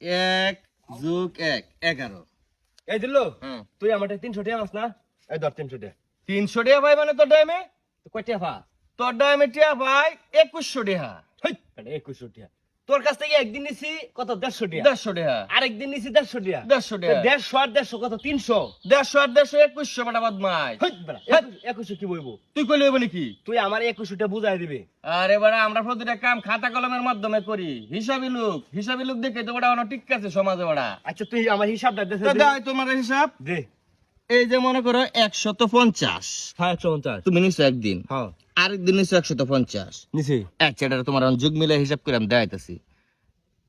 এক যোগ এক এগারো। এই দিল হ্যাঁ। তুই আমার তিনশো টাকা মাস না? এই ধর তিনশো টাকা তিনশো টাকা ভাই মানে তোর ডাইমে? তো কয় টাকা তোর ডাইমে টিয়া ভাই একুশশো টাকা একুশশো টাকা তোর কাছ থেকে একদিন নিছি কত? দেড়শো টাকা। দেড়শো টাকা। আরেকদিন নিছি দেড়শো টাকা। দেড়শো টাকা। দেড়শো আর দেড়শো কত? তিনশো। দেড়শো আর দেড়শো একুশশো বেটা বদমাই একুশশো কি বলব তুই কইলে হইব নাকি? তুই আমার একুশশো টাকা বুঝাই দিবি। আরে এবারে আমরা প্রতিটা কাম খাতা কলমের মাধ্যমে করি। হিসাবি লোক হিসাবি লোক দেখে তো ওটা অনেক ঠিক আছে সমাজে ওটা আচ্ছা তুই আমার হিসাবটা দে। তোমার হিসাব? দে। এই যে মনে করো একশত পঞ্চাশ। হ্যাঁ একশো পঞ্চাশ। তুমি নিছো একদিন। হ্যাঁ। আরেকদিন নিছো একশত পঞ্চাশ। নিছি। আচ্ছা এটা তোমার যুগ মিলে হিসাব করে আমি দেখাইতেছি।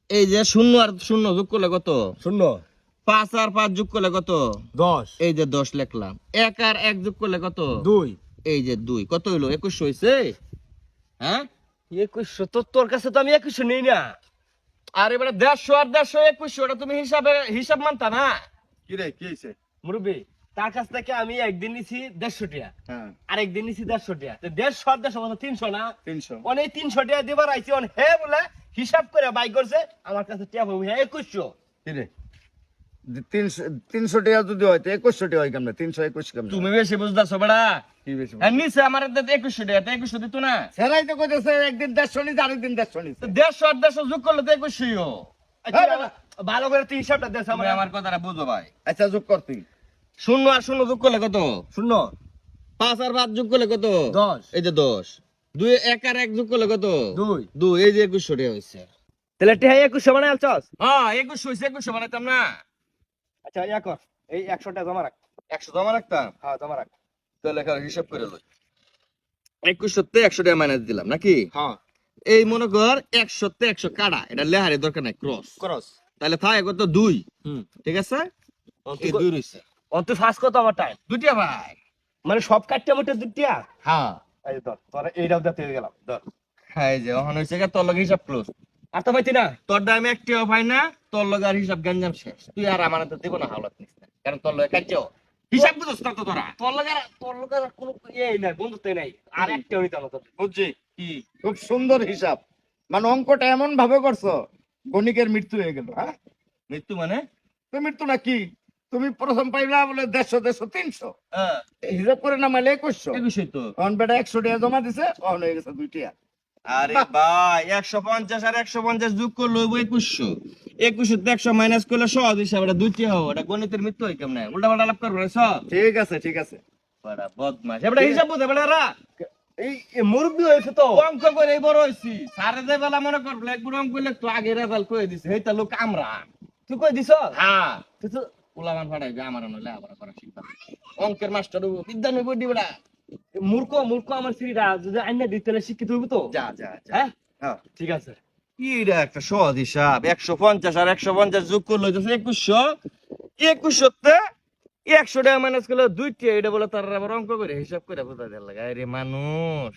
এই যে শূন্য আর শূন্য যোগ করলে কত? শূন্য। পাঁচ আর পাঁচ যোগ করলে কত? দশ। এই যে দশ লিখলাম। এক আর এক যোগ করলে কত? দুই। এই যে দুই। কত হইল? একুশশো হয়েছে হ্যাঁ? একুশশো? তো তোর কাছে তো আমি একুশশো নেই না। আর এবারে দেড়শো আর দেড়শো একুশশো ওটা তুমি হিসাবে হিসাব মানতা না? কি রে কি হয়েছে মুরব্বী তার কাছ থেকে আমি একদিন নিছি দেড়শো টাকা। হ্যাঁ। আরেকদিন নিছি দেড়শো টাকা। তো দেড়শো আর দেড়শো কত তিনশো না? তিনশো। অনেক তিনশো টাকা দিবার আইছি অন হে বলে হিসাব করে বাই করছে আমার কাছে টাকা পাবো। হ্যাঁ একুশশো। তিনশো যদি হয় একুশশো টাকা হয় কেমন? তিনশো একুশ কেমন? তুমি বেশি বুঝতেছো বেড়া। কি হ্যাঁ নিচে আমার একুশশো টাকা তো একুশশো দিত না? সেরাই তো কইতেছে একদিন দেড়শো নিচ্ছে আরেকদিন দেড়শো তো নিচ্ছে দেড়শো আর দেড়শো যোগ করলে তো একুশশোই আচ্ছা, ভালো করে তুই হিসাবটা দেশ আমার কথাটা বুঝো ভাই। আচ্ছা যোগ কর তুই। শূন্য আর শূন্য যোগ করলে কত? শূন্য। পাঁচ আর পাঁচ যোগ করলে কত? দশ। এই যে দশ। দুই এক আর এক যোগ করলে কত? দুই। দুই এই যে একুশশো টাকা হয়েছে। তাহলে টিহা একুশশো মানে আলছস হ্যাঁ একুশশো হয়েছে একুশশো বানাইতাম না। আচ্ছা ইয়া কর এই একশো জমা রাখ। একশো জমা রাখতাম? হ্যাঁ জমা রাখ। তাহলে এখানে হিসাব করে লই। একুশশোতে একশো টাকা মাইনাস দিলাম নাকি? হ্যাঁ। এই মনে কর একশোতে একশো কাটা। এটা লেহারে দরকার নাই ক্রস করস তাহলে থাকে কত? দুই। হুম। ঠিক আছে? এই দুই রয়েছে অন্ত ফার্স্ট কত আমার টাইম? দুটিয়া ভাই। মানে সব কাটতে মোটে দুটিয়া হ্যাঁ। এই ধর তোরা এইটাও দিতে গেলাম ধর। এই যে ওখানে গিয়ে তোর লগে হিসাব ক্লোজ আর তো পাইতি না? তোর দামে একটিও পাই না তোর লগে আর হিসাব গঞ্জাম শেষ। তুই আর আমার তো দেবো না হাওলাত নিস না। কারণ তোর লগে কাটছেও হিসাব বুঝছ না তো তোরা। তোর লগে তোর লগে কোনো ইয়ে নাই বন্ধুত্ব নাই। আর একটা হইতো না তোর বুঝছি? কি খুব সুন্দর হিসাব। মানে অঙ্কটা এমন ভাবে করছ গণিকের মৃত্যু হয়ে গেল হ্যাঁ? মৃত্যু মানে? মৃত্যু না কি? তুমি প্রথম পাইলা বলে দেড়শো দেড়শো তিনশো। হ্যাঁ। হিসাব করে নামাইলে একুশশো। এই তো। অন বেটা একশো টাকা জমা দিছে অন হয়ে গেছে দুই টাকা আরে ভাই একশো পঞ্চাশ আর একশো পঞ্চাশ যোগ করল একুশশো। একুশশো একশো মাইনাস করলে সহজ হিসাব এটা দুইটি হব। এটা গণিতের মৃত্যু হয় কেমন? উল্টা পাল্টা লাভ করব সব ঠিক আছে ঠিক আছে। বড়া এবারে হিসাব বুঝে বেড়া এই মুরব্বী হয়েছে তো। অঙ্ক করে এই বড় হয়েছি সারে যে বেলা মনে কর ব্ল্যাকবোর্ড অঙ্ক করলে তো আগে রেজাল্ট করে দিছে। লোক আমরা। তুই কই দিছ? হ্যাঁ। তুই তো উলামান ফাটাই যে আমার আবার করা শিখবা অঙ্কের মাস্টার বিদ্যা মূর্খ মূর্খ আমার স্ত্রীরা যদি আইনা দিতে শিক্ষিত হইব তো? যা যা হ্যাঁ? হ্যাঁ। ঠিক আছে। এটা একটা সহজ হিসাব। একশো পঞ্চাশ আর একশো পঞ্চাশ যোগ করলে হইতেছে একুশশো। একুশশোতে একশো টাকা মাইনাস করলে দুইটি। এটা বলে তার আবার অঙ্ক করে হিসাব করে বোঝা দেওয়ার লাগে। আরে মানুষ।